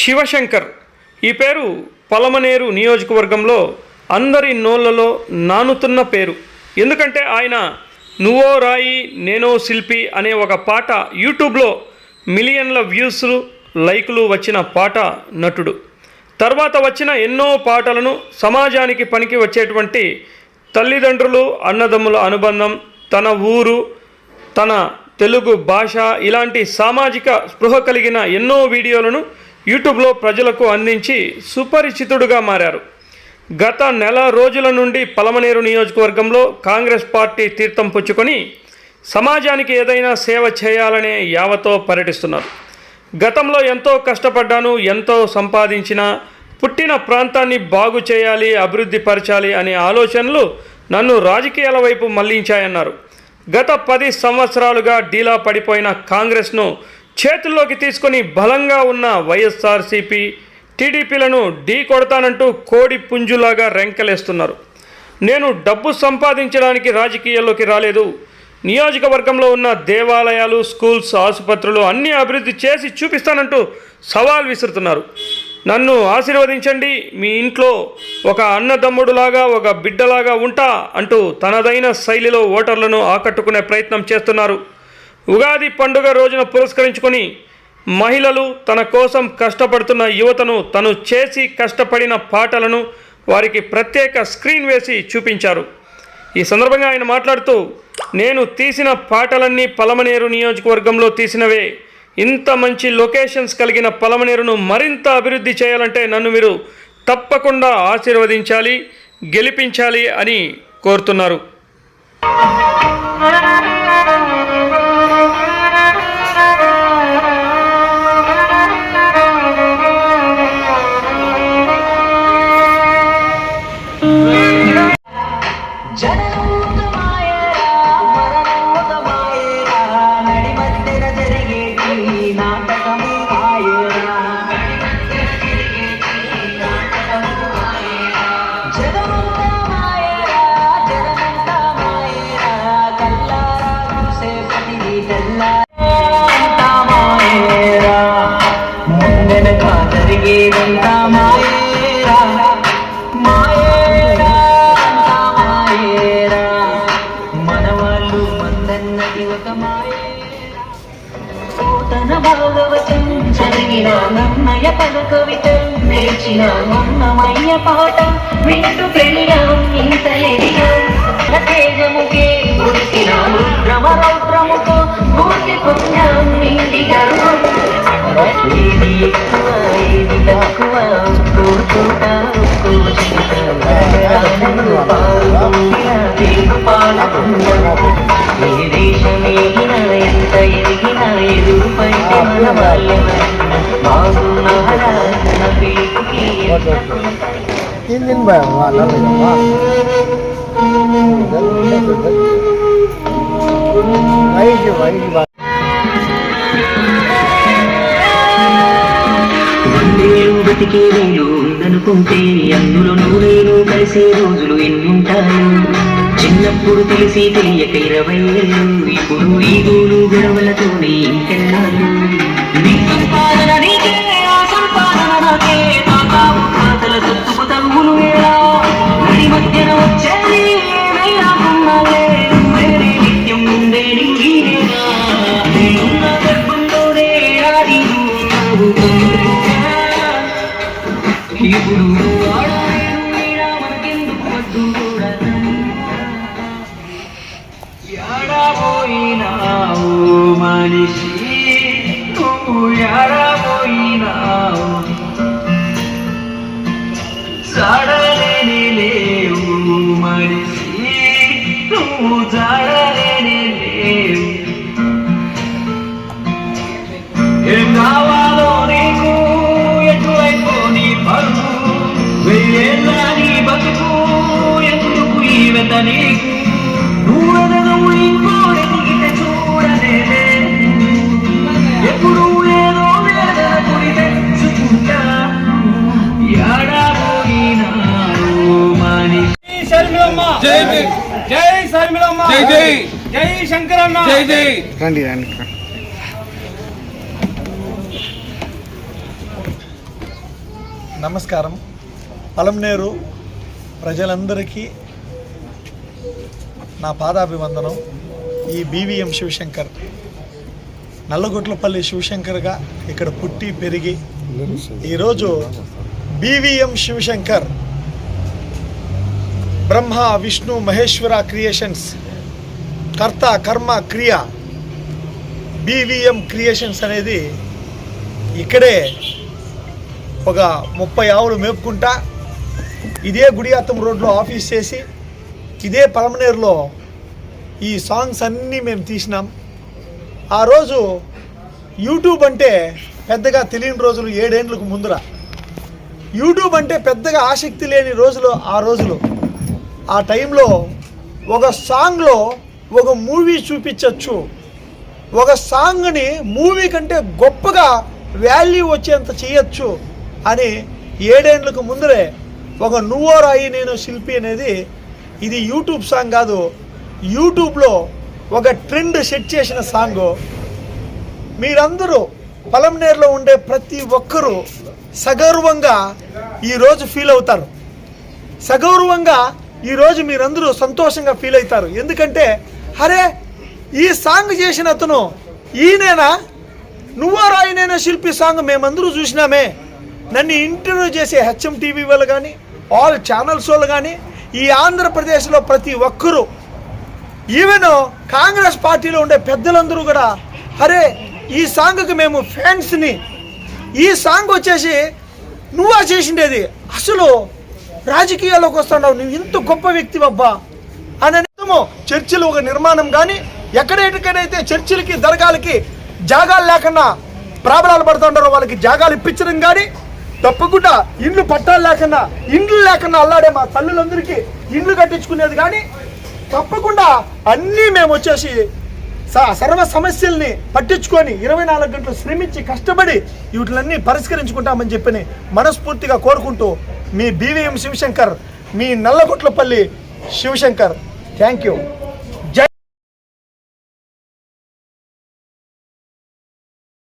శివశంకర్. ఈ పేరు పలమనేరు నియోజకవర్గంలో అందరి నోళ్ళలో నానుతున్న పేరు. ఎందుకంటే ఆయన నువ్వో రాయి నేనో శిల్పి అనే ఒక పాట యూట్యూబ్లో మిలియన్ల వ్యూస్లు లైకులు వచ్చిన పాట నటుడు. తర్వాత వచ్చిన ఎన్నో పాటలను సమాజానికి పనికి వచ్చేటువంటి తల్లిదండ్రులు అన్నదమ్ముల అనుబంధం తన ఊరు తన తెలుగు భాష ఇలాంటి సామాజిక స్పృహ కలిగిన ఎన్నో వీడియోలను యూట్యూబ్లో ప్రజలకు అందించి సుపరిచితుడుగా మారారు. గత నెల రోజుల నుండి పలమనేరు నియోజకవర్గంలో కాంగ్రెస్ పార్టీ తీర్థం పుచ్చుకొని సమాజానికి ఏదైనా సేవ చేయాలనే యావతో పర్యటిస్తున్నారు. గతంలో ఎంతో కష్టపడ్డాను ఎంతో సంపాదించిన పుట్టిన ప్రాంతాన్ని బాగు చేయాలి అభివృద్ధి పరచాలి అనే ఆలోచనలు నన్ను రాజకీయాల వైపు మళ్ళించాయన్నారు. గత పది సంవత్సరాలుగా డీలా పడిపోయిన కాంగ్రెస్ను చేతుల్లోకి తీసుకొని బలంగా ఉన్న వైఎస్ఆర్సీపీ టీడీపీలను ఢీ కొడతానంటూ కోడి పుంజులాగా రెంకలేస్తున్నారు. నేను డబ్బు సంపాదించడానికి రాజకీయాల్లోకి రాలేదు. నియోజకవర్గంలో ఉన్న దేవాలయాలు స్కూల్స్ ఆసుపత్రులు అన్నీ అభివృద్ధి చేసి చూపిస్తానంటూ సవాల్ విసురుతున్నారు. నన్ను ఆశీర్వదించండి. మీ ఇంట్లో ఒక అన్నదమ్ముడులాగా ఒక బిడ్డలాగా ఉంటా అంటూ తనదైన శైలిలో ఓటర్లను ఆకట్టుకునే ప్రయత్నం చేస్తున్నారు. ఉగాది పండుగ రోజున పురస్కరించుకొని మహిళలు తన కోసం కష్టపడుతున్న యువతను తను చేసి కష్టపడిన పాటలను వారికి ప్రత్యేక స్క్రీన్ వేసి చూపించారు. ఈ సందర్భంగా ఆయన మాట్లాడుతూ నేను తీసిన పాటలన్నీ పలమనేరు నియోజకవర్గంలో తీసినవే. ఇంత మంచి లొకేషన్స్ కలిగిన పలమనేరును మరింత అభివృద్ధి చేయాలంటే నన్ను మీరు తప్పకుండా ఆశీర్వదించాలి గెలిపించాలి అని కోరుతున్నారు. జరిగేదంతా మాయేరా మాయేరా. అంతా మాయేరా మనవాళ్ళు మందన్నది ఒక మాయేరా. తన భాగవతం చదివిన నన్నయ పద నేర్చిన పాట వింటూ తేజముకే రుద్రమ రౌద్రముతో మూర్తి పుణ్యం నిండి గర్వం ఏది ఎక్కువ ఏది తక్కువ ఒక్కో వందేళ్ళు బతికే వేలు ఉందనుకుంటే అందులో నువ్వేను కలిసే రోజులు ఎన్నుంటాయో. చిన్నప్పుడు తెలిసి తెలియక ఇరవై ఏళ్ళు ఇప్పుడు ఈ గోలు గొడవలతోనే ఇంకెన్నాళ్ళు? ఇప్పుడు ఆడలేదు మనిషి నువ్వు ఎడబోయినావు. నీకు. నువ్వెదను ఇంకోడెదిగితే చూడలేదే. ఎప్పుడు ఏదో వేదన కొని తెచ్చుకుంటా ఎడబోయినారు మనిషి జై జై జై. శర్మిలమ్మ జై జై. జై శంకరన్న. జై జై. రండి రండి. నమస్కారం. పలంనేరు ప్రజలందరికీ నా పాదాభివందనం ఈ బీవీఎం శివశంకర్. నల్లగొట్లపల్లి శివశంకర్గా ఇక్కడ పుట్టి పెరిగి ఈరోజు B V M Shivashankar. Brahma Vishnu Maheshwara creations. కర్త కర్మ క్రియ. బీవీఎం క్రియేషన్స్ అనేది ఇక్కడే ఒక ముప్పై ఆవులు మేపుకుంటా ఇదే గుడియాతం రోడ్లో ఆఫీస్ చేసి ఇదే పలమనేరులో ఈ సాంగ్స్ అన్నీ మేము తీసినాం. ఆ రోజు యూట్యూబ్ అంటే పెద్దగా తెలియని రోజులు ఏడేండ్లకు ముందర. యూట్యూబ్ అంటే పెద్దగా ఆసక్తి లేని రోజులు ఆ రోజులు. ఆ టైంలో ఒక సాంగ్లో ఒక మూవీ చూపించవచ్చు ఒక సాంగ్ని మూవీ కంటే గొప్పగా వాల్యూ వచ్చేంత చేయొచ్చు అని ఏడేండ్లకు ముందరే ఒక నువ్వో రాయి నేను శిల్పి అనేది ఇది యూట్యూబ్ సాంగ్ కాదు. యూట్యూబ్లో ఒక ట్రెండ్ సెట్ చేసిన సాంగ్. మీరందరూ పలంనేరులో ఉండే ప్రతి ఒక్కరూ సగౌరవంగా ఈరోజు ఫీల్ అవుతారు. సగౌరవంగా ఈరోజు మీరందరూ సంతోషంగా ఫీల్ అవుతారు. ఎందుకంటే అరే ఈ సాంగ్ చేసిన అతను ఈయనేనా? నువ్వో రాయినైనా శిల్పి సాంగ్? మేమందరూ చూసినామే. నన్ను ఇంటర్వ్యూ చేసే హెచ్ఎం టీవీ వాళ్ళు కానీ ఆల్ ఛానల్స్ వాళ్ళు కానీ ఈ ఆంధ్రప్రదేశ్లో ప్రతి ఒక్కరూ ఈవెన్ కాంగ్రెస్ పార్టీలో ఉండే పెద్దలందరూ కూడా అరే ఈ సాంగ్కి మేము ఫ్యాన్స్ని. ఈ సాంగ్ వచ్చేసి నువ్వా చేసిండేది? అసలు రాజకీయాల్లోకి వస్తున్నావు. నువ్వు ఇంత గొప్ప వ్యక్తి అబ్బా. అని అర్థము చర్చిలు ఒక నిర్మాణం కానీ ఎక్కడెక్కడైతే చర్చిలకి దర్గాలకి జాగాలు లేకుండా ప్రాబలాలు పడుతుంటారో వాళ్ళకి జాగాలు ఇప్పించడం కానీ తప్పకుండా ఇండ్లు పట్టాలు లేకుండా ఇండ్లు లేకుండా అల్లాడే మా తల్లులందరికీ ఇండ్లు కట్టించుకునేది కానీ తప్పకుండా అన్నీ మేము వచ్చేసి స- సర్వ సమస్యల్ని పట్టించుకొని ఇరవై నాలుగు గంటలు శ్రమించి కష్టపడి వీటిలన్నీ పరిష్కరించుకుంటామని చెప్పని మనస్ఫూర్తిగా కోరుకుంటూ మీ బీవీఎం శివశంకర్ మీ నల్లగొట్లపల్లి శివశంకర్. Thank you